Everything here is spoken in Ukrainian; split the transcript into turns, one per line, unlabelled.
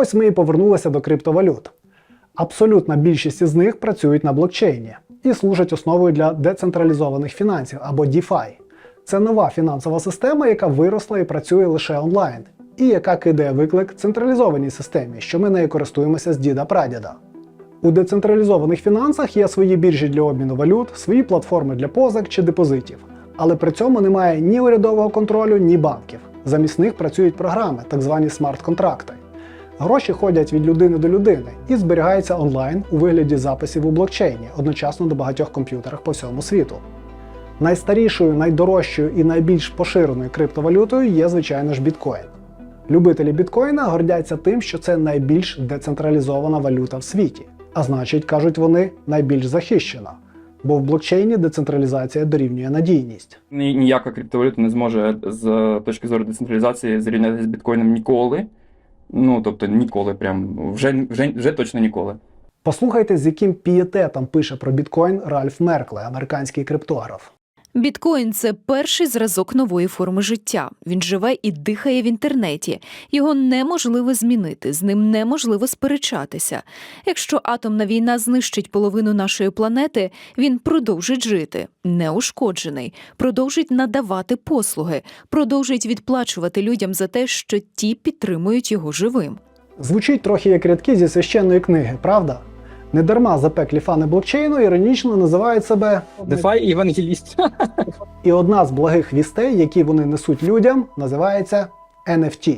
Ось ми і повернулися до криптовалют. Абсолютна більшість із них працюють на блокчейні і служать основою для децентралізованих фінансів або DeFi. Це нова фінансова система, яка виросла і працює лише онлайн, і яка кидає виклик централізованій системі, що ми нею користуємося з діда прадіда. У децентралізованих фінансах є свої біржі для обміну валют, свої платформи для позик чи депозитів. Але при цьому немає ні урядового контролю, ні банків. Замість них працюють програми, так звані смарт-контракти. Гроші ходять від людини до людини і зберігаються онлайн у вигляді записів у блокчейні, одночасно до багатьох комп'ютерах по всьому світу. Найстарішою, найдорожчою і найбільш поширеною криптовалютою є, звичайно ж, біткоін. Любителі біткоїна гордяться тим, що це найбільш децентралізована валюта в світі. А значить, кажуть вони, найбільш захищена. Бо в блокчейні децентралізація дорівнює надійність.
Ні- Ніяка криптовалюта не зможе з точки зору децентралізації зрівнятися з біткоїном ніколи. Ну, тобто ніколи, прям вже, вже, вже точно ніколи.
Послухайте, з яким пієтетом пише про біткоін Ральф Меркле, американський криптограф.
Біткоін це перший зразок нової форми життя. Він живе і дихає в інтернеті. Його неможливо змінити, з ним неможливо сперечатися. Якщо атомна війна знищить половину нашої планети, він продовжить жити, неушкоджений, продовжить надавати послуги, продовжить відплачувати людям за те, що ті підтримують його живим.
Звучить трохи як рядки зі священної книги, правда? Недарма запеклі фани блокчейну іронічно називають себе
DeFi евангеліст.
І одна з благих вістей, які вони несуть людям, називається NFT.